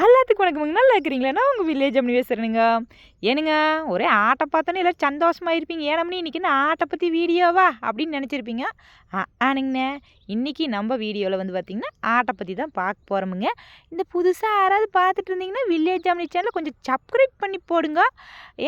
எல்லாத்துக்கும் வணக்கமுங்க நல்லா இருக்கிறீங்களா? நான் உங்கள் வில்லேஜ் அப்படி பேசுகிறேனுங்க ஏனுங்க ஒரே ஆட்டை பார்த்தோன்னே எல்லோரும் சந்தோஷமாக இருப்பீங்க. ஏனம்னி இன்றைக்கி என்ன ஆட்டை பற்றி வீடியோவா அப்படின்னு நினச்சிருப்பீங்க. ஆனுங்கண்ணே இன்றைக்கி நம்ம வீடியோவில் வந்து பார்த்திங்கன்னா ஆட்டை பற்றி தான் பார்க்க போகிறோமுங்க இந்த புதுசாக யாராவது பார்த்துட்டு இருந்தீங்கன்னா வில்லேஜ் அம்னி சேனலை கொஞ்சம் சப்ஸ்கிரைப் பண்ணி போடுங்க.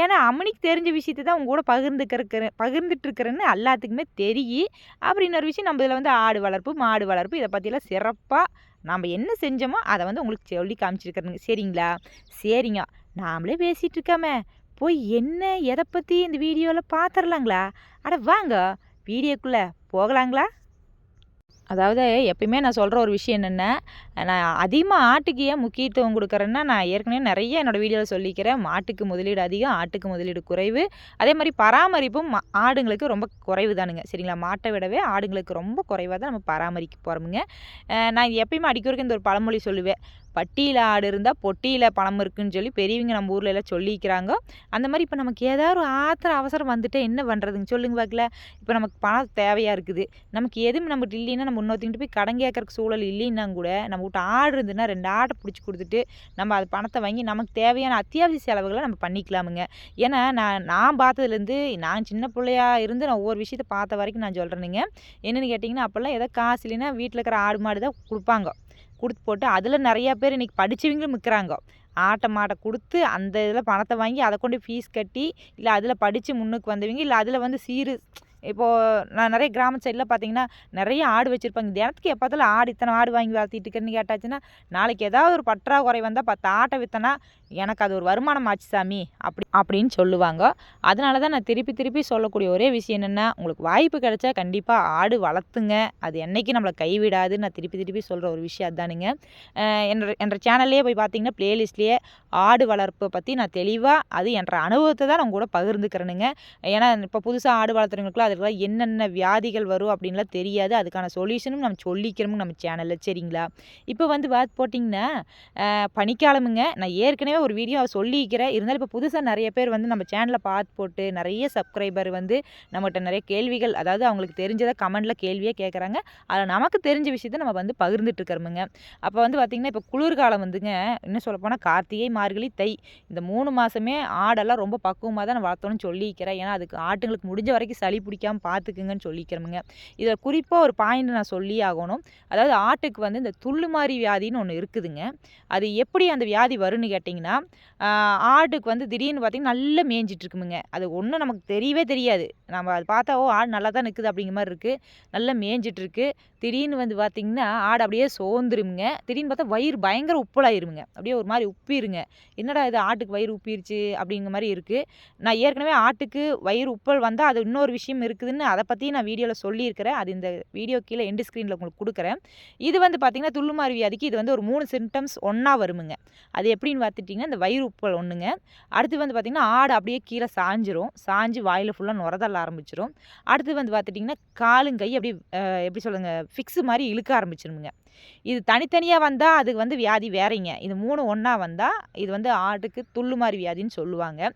ஏன்னா அம்மனிக்கு தெரிஞ்ச விஷயத்தை தான் உங்க கூட பகிர்ந்துக்கிறக்கிற பகிர்ந்துட்டுருக்கிறேன்னு எல்லாத்துக்குமே தெரியும். அப்புறம் இன்னொரு விஷயம் நம்ம இதில் வந்து ஆடு வளர்ப்பு மாடு வளர்ப்பு இதை பற்றியெல்லாம் சிறப்பாக நாம் என்ன செஞ்சோமோ அதை வந்து உங்களுக்கு சொல்லி காமிச்சிருக்கிறேங்க சரிங்களா? சரிங்க. நாமளே பேசிகிட்டு இருக்காமே. போய் என்ன எதை பற்றி இந்த வீடியோவில் பார்த்துடலாங்களா அட வாங்க. வீடியோக்குள்ளே போகலாங்களா? அதாவது எப்பயுமே நான் சொல்கிற ஒரு விஷயம் என்னென்னா நான் அதிகமாக ஆட்டுக்கு ஏன் முக்கியத்துவம் கொடுக்குறேன்னா நான் ஏற்கனவே நிறைய என்னோடய வீடியோவில் சொல்லிக்கிறேன். மாட்டுக்கு முதலீடு அதிகம் ஆட்டுக்கு முதலீடு குறைவு. அதே மாதிரி பராமரிப்பும் மா- ஆடுங்களுக்கு ரொம்ப குறைவு தானுங்க. சரிங்களா? மாட்டை விடவே ஆடுங்களுக்கு ரொம்ப குறைவாக தான் நம்ம பராமரிக்க போகிறோமுங்க நான் எப்பயுமே அடிக்கிறதுக்கு இந்த ஒரு பழமொழி சொல்லுவேன். பட்டியில் ஆடு இருந்தால் பொட்டியில் பணம் இருக்குன்னு சொல்லி பெரியவங்க நம்ம ஊரில் எல்லாம் சொல்லிக்கிறாங்க. அந்த மாதிரி இப்போ நமக்கு ஏதாவது ஒரு ஆத்திர அவசரம் வந்துட்டு என்ன பண்ணுறதுங்க சொல்லுங்க பார்க்கல இப்போ நமக்கு பணம் தேவையாக இருக்குது. நமக்கு எதுவும் நம்மகிட்ட இல்லைன்னா நம்ம இன்னொருத்தங்கிட்ட போய் கடன் கேட்கறக்கு சூழல் இல்லைன்னா கூட நம்ம கிட்ட ஆடு இருந்துன்னா ரெண்டு ஆட்டை பிடிச்சி கொடுத்துட்டு நம்ம அது பணத்தை வாங்கி நமக்கு தேவையான அத்தியாவசிய செலவுகளை நம்ம பண்ணிக்கலாமுங்க. ஏன்னா நான் நான் பார்த்ததுலேருந்து நான் சின்ன பிள்ளையா இருந்து நான் ஒவ்வொரு விஷயத்தை பார்த்த வரைக்கும் நான் சொல்கிறேனுங்க என்னென்னு கேட்டிங்கன்னா அப்போல்லாம் ஏதோ காசு இல்லைன்னா வீட்டில் இருக்கிற ஆடு மாடு தான் கொடுப்பாங்க. கொடுத்து போட்டு அதில் நிறையா பேர் இன்றைக்கி படித்தவங்களும் விற்கிறாங்க ஆட்டை மாட்டை கொடுத்து அந்த இதில் பணத்தை வாங்கி அதை கொண்டு ஃபீஸ் கட்டி இல்லை அதில் படித்து முன்னுக்கு வந்தவங்க இல்லை அதில் வந்து சீரு இப்போது நான் நிறைய கிராம சைடில் பார்த்தீங்கன்னா நிறைய ஆடு வச்சுருப்பாங்க. தினத்துக்கு எப்போதாலும் ஆடு இத்தனை ஆடு வாங்கி வளர்த்திட்டு இருக்கேன்னு கேட்டாச்சுன்னா நாளைக்கு ஏதாவது ஒரு பற்றாக்குறை வந்தால் பத்து ஆட்டை விற்றனா எனக்கு அது ஒரு வருமானம் ஆச்சு சாமி அப்படின்னு அப்படின்னு சொல்லுவாங்க. அதனால தான் நான் திருப்பி திருப்பி சொல்லக்கூடிய ஒரே விஷயம் என்னென்னா உங்களுக்கு வாய்ப்பு கிடைச்சா கண்டிப்பாக ஆடு வளர்த்துங்க. அது என்னைக்கு நம்மளை கைவிடாது நான் திருப்பி திருப்பி சொல்கிற ஒரு விஷயம் அதுதானுங்க. என்ற என்ற சேனல்லையே போய் பார்த்தீங்கன்னா ப்ளேலிஸ்ட்லேயே ஆடு வளர்ப்பை பற்றி நான் தெளிவாக அது என்ற அனுபவத்தை தான் நான் கூட பகிர்ந்துக்கிறேனுங்க. ஏன்னா இப்போ புதுசாக ஆடு வளர்த்துறவங்களுக்குலாம் அதுக்கெல்லாம் என்னென்ன வியாதிகள் வரும் அப்படின்லாம் தெரியாது. அதுக்கான சொல்யூஷனும் நம்ம சொல்லிக்கிறோம் நம்ம சேனலில் சரிங்களா? இப்போ வந்து பார்த்து போட்டிங்கன்னா பனிக்காலமுங்க. நான் ஏற்கனவே ஒரு வீடியோ சொல்லிக்கிறேன் இருந்தாலும் இப்போ புதுசாக நிறைய நிறைய பேர் வந்து நம்ம சேனலில் பார்த்து போட்டு நிறைய சப்ஸ்கிரைபர் வந்து நம்மகிட்ட நிறைய கேள்விகள் அதாவது அவங்களுக்கு தெரிஞ்சதை கமெண்டில் கேள்வியே கேட்குறாங்க அதில் நமக்கு தெரிஞ்ச விஷயத்த நம்ம வந்து பகிர்ந்துட்டு இருக்கிறோமுங்க. அப்போ வந்து பார்த்திங்கன்னா இப்போ குளிர்காலம் வந்துங்க இன்னும் சொல்லப்போனால் கார்த்திகை மார்கழி தை இந்த மூணு மாதமே ஆடெல்லாம் ரொம்ப பக்குவமாக தான் நான் வளர்த்தணும்னு சொல்லிக்கிறேன். ஏன்னா அதுக்கு ஆட்டுங்களுக்கு முடிஞ்ச வரைக்கும் சளி பிடிக்காம பார்த்துக்குங்கன்னு சொல்லிக்கிறோமுங்க. இதில் குறிப்பாக ஒரு பாயிண்ட் நான் சொல்லி ஆகணும். அதாவது ஆட்டுக்கு வந்து இந்த துள்ளுமாறி வியாதின்னு ஒன்று இருக்குதுங்க. அது எப்படி அந்த வியாதி வரும்னு கேட்டிங்கன்னா ஆட்டுக்கு வந்து திடீர்னு பார்த்திங்கன்னா நல்லா மேய்ஞ்சிட்டு இருக்குமுங்க அது ஒன்றும் நமக்கு தெரியவே தெரியாது. நம்ம அது பார்த்தா ஓ ஆடு நல்லா தான் நிற்குது அப்படிங்கிற மாதிரி இருக்குது நல்லா மேய்ஞ்சிட்ருக்கு. திடீர்னு வந்து பார்த்திங்கன்னா ஆடு அப்படியே சோர்ந்துருமுங்க. திடீர்னு பார்த்தா வயிறு பயங்கர உப்பலாயிருமுங்க. அப்படியே ஒரு மாதிரி உப்பிருங்க. என்னடா இது ஆட்டுக்கு வயிறு உப்பிருச்சு அப்படிங்கிற மாதிரி இருக்குது நான் ஏற்கனவே ஆட்டுக்கு வயிறு உப்பல் வந்தால் அது இன்னொரு விஷயம் இருக்குதுன்னு அதை பற்றி நான் வீடியோவில் சொல்லியிருக்கிறேன். அது இந்த வீடியோ கீழே எண்டு ஸ்க்ரீனில் உங்களுக்கு கொடுக்குறேன். இது வந்து பார்த்திங்கன்னா துள்ளுமாறு வியாதிக்கு இது வந்து ஒரு மூணு சிம்டம்ஸ் ஒன்றா வருமுங்க. அது எப்படின்னு பார்த்துட்டிங்கன்னா இந்த வயிறு உப்பல் ஒன்றுங்க அடுத்து வந்து பார்த்திங்கன்னா ஆடு அப்படியே கீழே சாஞ்சிரும். சாஞ்சு வாயில் ஃபுல்லாக நுரதள்ள ஆரம்பிச்சிரும். அடுத்து வந்து பார்த்துட்டிங்கன்னா காலுங்கை அப்படியே எப்படி சொல்லுங்க ஃபிக்ஸு மாதிரி இழுக்க ஆரம்பிச்சிருமுங்க. இது தனித்தனியாக வந்தால் அதுக்கு வந்து வியாதி வேறைங்க. இது மூணு ஒன்றா வந்தால் இது வந்து ஆட்டுக்கு மாதிரி வியாதின்னு சொல்லுவாங்க.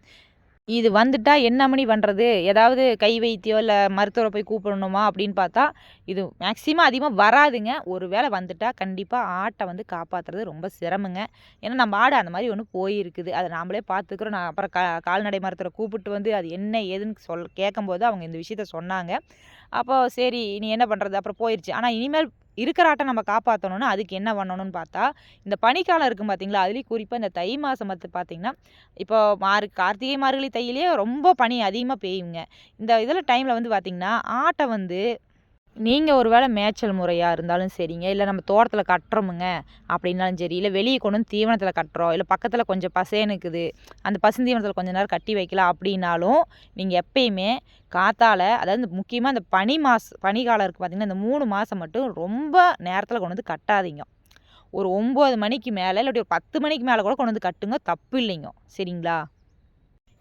இது வந்துட்டால் என்ன மணி பண்ணுறது ஏதாவது கை வைத்தியம் இல்லை மருத்துவரை போய் கூப்பிடணுமா அப்படின்னு பார்த்தா இது மேக்ஸிமம் அதிகமாக வராதுங்க. ஒரு வேளை வந்துட்டால் கண்டிப்பாக ஆட்டை வந்து காப்பாற்றுறது ரொம்ப சிரமங்க. ஏன்னா நம்ம ஆடு அந்த மாதிரி ஒன்று போயிருக்குது. அதை நாமளே பார்த்துக்கிறோம். நான் அப்புறம் கா கால்நடை மருத்துவரை கூப்பிட்டு வந்து அது என்ன ஏதுன்னு சொல் கேட்கும்போது அவங்க இந்த விஷயத்த சொன்னாங்க. அப்போ சரி நீ என்ன பண்ணுறது அப்புறம் போயிடுச்சு ஆனால் இனிமேல் இருக்கிற ஆட்டை நம்ம காப்பாற்றணும்னா அதுக்கு என்ன பண்ணணும்னு பார்த்தா இந்த பனிக்காலம் இருக்கும் பார்த்தீங்களா அதுலேயும் குறிப்பாக இந்த தை மாதம் பார்த்து பார்த்தீங்கன்னா இப்போ மார்க் கார்த்திகை மார்கழி தையிலேயே ரொம்ப பனி அதிகமாக பெய்யுங்க. இந்த இதில் டைமில் வந்து பார்த்திங்கன்னா ஆட்டை வந்து நீங்கள் ஒரு வேளை மேய்ச்சல் முறையாக இருந்தாலும் சரிங்க. இல்லை நம்ம தோட்டத்தில் கட்டுறோமுங்க அப்படின்னாலும் சரி. இல்லை வெளியே கொண்டு வந்து தீவனத்தில் கட்டுறோம். இல்லை பக்கத்தில் கொஞ்சம் பசேன்னு இருக்குது அந்த பசுந்தீவனத்தில் கொஞ்சம் நேரம் கட்டி வைக்கலாம் அப்படின்னாலும் நீங்கள் எப்பயுமே காத்தால் அதாவது முக்கியமாக இந்த பனி மாச பனிக்காலம் இருக்குது பார்த்திங்கன்னா இந்த மூணு மாதம் மட்டும் ரொம்ப நேரத்தில் கொண்டு வந்து கட்டாதீங்க. ஒரு ஒம்பது மணிக்கு மேலே இல்லாட்டி ஒரு பத்து மணிக்கு மேலே கூட கொண்டு வந்து கட்டுங்க. தப்பு இல்லைங்க. சரிங்களா?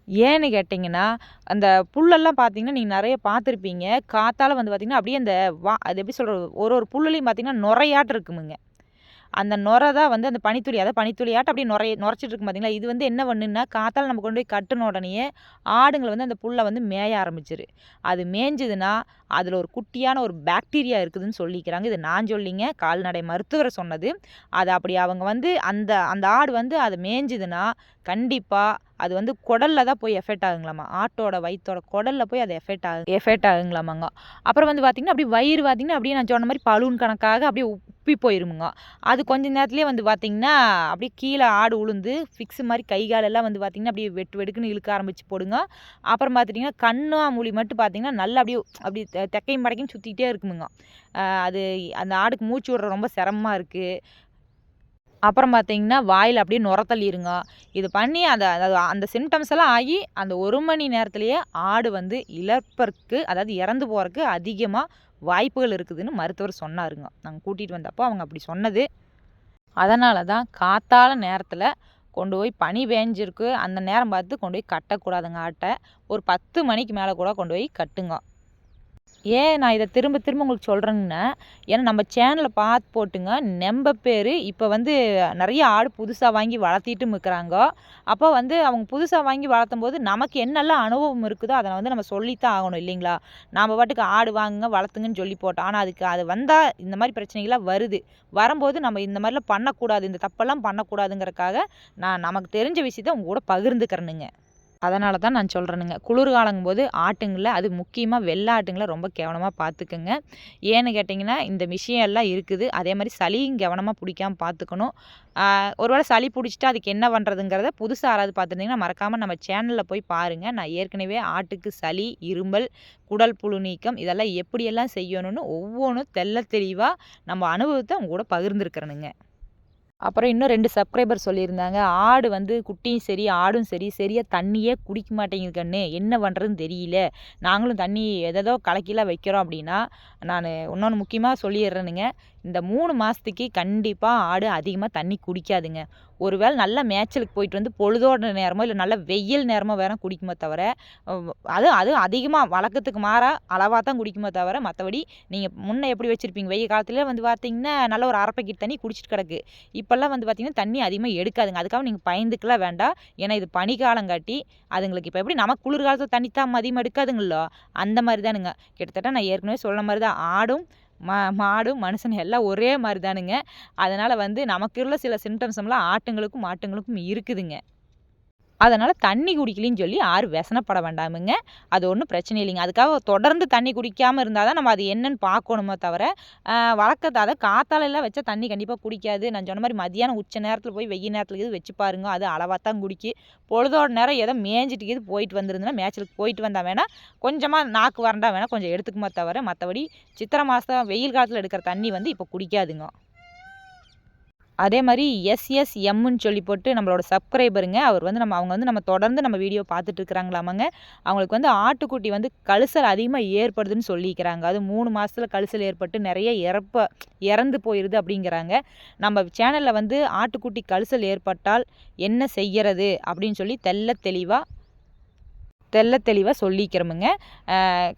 ஏன்னு கேட்டிங்கன்னா அந்த புல்லெல்லாம் பார்த்தீங்கன்னா நீங்கள் நிறைய பார்த்துருப்பீங்க காற்றால் வந்து பார்த்திங்கன்னா அப்படியே அந்த வா அது எப்படி சொல்கிறது ஒரு ஒரு புல்லுலையும் பார்த்தீங்கன்னா நுரையாட்டு இருக்குமுங்க. அந்த நுரை தான் வந்து அந்த பனித்துளி அதாவது பனித்துளியாட்டம் அப்படியே நுரைய நுரைச்சிட்டு இருக்கும் பார்த்தீங்களா இது வந்து என்ன பண்ணுன்னா காத்தால நம்ம கொண்டு போய் கட்டின உடனேயே ஆடுங்களை வந்து அந்த புல்லை வந்து மேய ஆரம்பிச்சிரு. அது மேய்ஞ்சதுன்னா அதில் ஒரு குட்டியான ஒரு பாக்டீரியா இருக்குதுன்னு சொல்லிக்கிறாங்க. இது நான் சொல்லிங்க கால்நடை மருத்துவரை சொன்னது. அது அப்படி அவங்க வந்து அந்த அந்த ஆடு வந்து அது மேய்ஞ்சதுன்னா கண்டிப்பாக அது வந்து குடலில் தான் போய் எஃபெக்ட் ஆகுங்களாமா? ஆட்டோட வயிற்றோட குடலில் போய் அது எஃபெக்ட் ஆகு எஃபெக்ட் ஆகுங்களாமாங்க. அப்புறம் வந்து பார்த்திங்கன்னா அப்படியே வயிறு பார்த்திங்கன்னா அப்படியே நான் சொன்ன மாதிரி பலூன் கணக்காக அப்படியே உப்பி போயிருமுங்க. அது கொஞ்ச நேரத்துலேயே வந்து பார்த்திங்கன்னா அப்படியே கீழே ஆடு உளுந்து ஃபிக்ஸ் மாதிரி கை காலெல்லாம் வந்து பார்த்திங்கன்னா அப்படியே வெட்டு வெடுக்குன்னு இழுக்க ஆரம்பிச்சு போடுங்க. அப்புறம் பார்த்துட்டிங்கன்னா கண்ணா மூலி மட்டும் பார்த்திங்கன்னா நல்லா அப்படியே அப்படி தெ- தெக்கையும் மடக்கையும் சுற்றிக்கிட்டே இருக்குமுங்க. அது அந்த ஆடுக்கு மூச்சு விடுற ரொம்ப சிரமமாக இருக்குது அப்புறம் பார்த்தீங்கன்னா வாயில் அப்படியே நுரத்தள்ளிருங்க. இது பண்ணி அந்த அதாவது அந்த சிம்டம்ஸ் எல்லாம் ஆகி அந்த ஒரு மணி நேரத்துலேயே ஆடு வந்து இழப்பிற்கு அதாவது இறந்து போகிறதுக்கு அதிகமாக வாய்ப்புகள் இருக்குதுன்னு மருத்துவர் சொன்னாருங்க. நாங்கள் கூட்டிகிட்டு வந்தப்போ அவங்க அப்படி சொன்னது. அதனால தான் காத்தால நேரத்தில் கொண்டு போய் பனி பேஞ்சிருக்கு. அந்த நேரம் பார்த்து கொண்டு போய் கட்டக்கூடாதுங்க ஆட்டை. ஒரு பத்து மணிக்கு மேலே கூட கொண்டு போய் கட்டுங்க. ஏன் நான் இதை திரும்ப திரும்ப உங்களுக்கு சொல்கிறேன்னா ஏன்னா நம்ம சேனலை பார்த்து போட்டுங்க. நெம்ப பேர். இப்போ வந்து நிறைய ஆடு புதுசாக வாங்கி வளர்த்திட்டும் இருக்கிறாங்க. அப்போ வந்து அவங்க புதுசாக வாங்கி வளர்த்தும் போது நமக்கு என்னெல்லாம் அனுபவம் இருக்குதோ அதை வந்து நம்ம சொல்லித்தான் ஆகணும் இல்லைங்களா? நாம் பாட்டுக்கு ஆடு வாங்குங்க வளர்த்துங்கன்னு சொல்லி போட்டோம். ஆனால் அதுக்கு அது வந்தால் இந்த மாதிரி பிரச்சனைகள்லாம் வருது. வரும்போது நம்ம இந்த மாதிரிலாம் பண்ணக்கூடாது. இந்த தப்பெல்லாம் பண்ணக்கூடாதுங்கிறக்காக நான் நமக்கு தெரிஞ்ச விஷயத்த உங்க கூட பகிர்ந்துக்கிறேனுங்க. அதனால தான் நான் சொல்கிறேனுங்க குளிர்காலங்கும் போது ஆட்டுங்களை அது முக்கியமாக வெள்ளை ஆட்டுங்களை ரொம்ப கவனமாக பார்த்துக்குங்க ஏன்னு கேட்டிங்கன்னா இந்த விஷயம் எல்லாம் இருக்குது. அதே மாதிரி சளியும் கவனமாக பிடிக்காமல் பார்த்துக்கணும் ஒருவேளை சளி பிடிச்சிட்டா அதுக்கு என்ன பண்ணுறதுங்கிறத புதுசாக யாராவது பார்த்துருந்தீங்கன்னா மறக்காமல் நம்ம சேனலில் போய் பாருங்கள் நான் ஏற்கனவே ஆட்டுக்கு சளி இருமல் குடல் புழு நீக்கம் இதெல்லாம் எப்படியெல்லாம் செய்யணும்னு ஒவ்வொன்றும் தெள்ள தெளிவாக நம்ம அனுபவத்தை உங்க கூட பகிர்ந்துருக்கிறேனுங்க. அப்புறம் இன்னும் ரெண்டு சப்ஸ்கிரைபர் சொல்லியிருந்தாங்க. ஆடு வந்து குட்டியும் சரி ஆடும் சரி சரியாக தண்ணியே குடிக்க மாட்டேங்குது கண்ணு. என்ன பண்ணுறதுன்னு தெரியல. நாங்களும் தண்ணி எதேதோ கலக்கிலாம் வைக்கிறோம் அப்படின்னா நான் இன்னொன்று முக்கியமாக சொல்லிடுறேனுங்க. இந்த மூணு மாதத்துக்கு கண்டிப்பாக ஆடு அதிகமாக தண்ணி குடிக்காதுங்க. ஒருவேளை நல்ல மேய்ச்சலுக்கு போயிட்டு வந்து பொழுதோட நேரமோ இல்லை நல்ல வெயில் நேரமோ வேணால் குடிக்குமே தவிர அது அது அதிகமாக வழக்கத்துக்கு மாறாக அளவாக தான் குடிக்குமே தவிர மற்றபடி நீங்கள் முன்னே எப்படி வச்சுருப்பீங்க? வெயில் காலத்துல வந்து பார்த்தீங்கன்னா நல்ல ஒரு அரை பாக்கெட் தண்ணி குடிச்சிட்டு கிடக்கு. இப்போல்லாம் வந்து பார்த்திங்கன்னா தண்ணி அதிகமாக எடுக்காதுங்க. அதுக்காக நீங்கள் பயந்துக்கலாம் வேண்டாம். ஏன்னா இது பனிக்காலம் காட்டி அதுங்களுக்கு இப்போ எப்படி நமக்கு குளிர் காலத்தில் தண்ணி தான் அதிகமாக எடுக்காதுங்களோ? அந்த மாதிரி தானுங்க. கிட்டத்தட்ட நான் ஏற்கனவே சொன்ன மாதிரி தான். ஆடும் மா மாடும் மனுஷன் எல்லாம் ஒரே மாதிரி தானுங்க. அதனால் வந்து நமக்கு உள்ள சில சிம்டம்ஸ் எல்லாம் ஆட்டுங்களுக்கும் மாட்டுங்களுக்கும் இருக்குதுங்க. அதனால் தண்ணி குடிக்கலின்னு சொல்லி யாரும் விசனப்பட வேண்டாமுங்க. அது ஒன்றும் பிரச்சனை இல்லைங்க. அதுக்காக தொடர்ந்து தண்ணி குடிக்காமல் இருந்தால் தான் நம்ம அது என்னன்னு பார்க்கணுமே தவிர வழக்கத்தை அதை காத்தாலெல்லாம் வச்சா தண்ணி கண்டிப்பாக குடிக்காது. நான் சொன்ன மாதிரி மதியானம் உச்ச நேரத்தில் போய் வெயில் நேரத்தில் இது வச்சு பாருங்க. அது அளவாக தான் குடிக்கி. பொழுதோட நேரம் ஏதோ மேய்ஞ்சிட்டு இது போயிட்டு வந்துருந்துன்னா மேய்ச்சலுக்கு போயிட்டு வந்தால் வேணால் கொஞ்சமாக நாக்கு வரண்டா வேணால் கொஞ்சம் எடுத்துக்குமா தவிர மற்றபடி சித்திரை மாதம் வெயில் காலத்தில் எடுக்கிற தண்ணி வந்து இப்போ குடிக்காதுங்க. அதே மாதிரி எஸ்எஸ் எம்முன்னு சொல்லி போட்டு நம்மளோட சப்ஸ்கிரைபருங்க அவர் வந்து நம்ம அவங்க வந்து நம்ம தொடர்ந்து நம்ம வீடியோ பார்த்துட்டு இருக்கிறாங்களாமாங்க. அவங்களுக்கு வந்து ஆட்டுக்குட்டி வந்து கழுசல் அதிகமாக ஏற்படுதுன்னு சொல்லிக்கிறாங்க. அது மூணு மாதத்தில் கழுசல் ஏற்பட்டு நிறைய இறப்ப இறந்து போயிடுது அப்படிங்கிறாங்க. நம்ம சேனலில் வந்து ஆட்டுக்குட்டி கழிசல் ஏற்பட்டால் என்ன செய்கிறது அப்படின்னு சொல்லி தெள்ள தெளிவாக தெல்ல தெளிவாக சொல்லிக்கிறோமுங்க.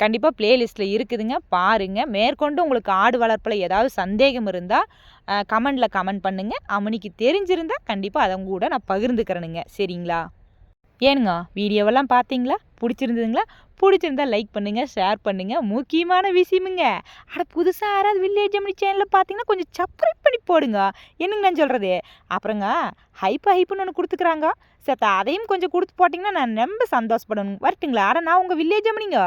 கண்டிப்பாக ப்ளேலிஸ்ட்டில் இருக்குதுங்க. பாருங்கள் மேற்கொண்டு உங்களுக்கு ஆடு வளர்ப்பில் ஏதாவது சந்தேகம் இருந்தால் கமெண்டில் கமெண்ட் பண்ணுங்கள் அவனுக்கு தெரிஞ்சிருந்தால் கண்டிப்பாக அதை கூட நான் பகிர்ந்துக்கிறேனுங்க. சரிங்களா? ஏனுங்க வீடியோவெல்லாம் பார்த்தீங்களா பிடிச்சிருந்ததுங்களா? பிடிச்சிருந்தா லைக் பண்ணுங்கள் ஷேர் பண்ணுங்கள் முக்கியமான விஷயமுங்க. அட புதுசாக யாராவது வில்லேஜ் அம்மனி சேனலில் பார்த்தீங்கன்னா கொஞ்சம் சப்ஸ்கிரைப் பண்ணி போடுங்க. என்னங்க நான் சொல்கிறது அப்புறங்க ஹைப்பு ஹைப்புன்னு ஒன்று கொடுத்துக்குறாங்க. சத்த அதையும் கொஞ்சம் கொடுத்து போட்டிங்கன்னா நான் ரொம்ப சந்தோஷப்படணும். வரட்டுங்களா? அட நான் உங்கள் வில்லேஜ் அம்மனிங்க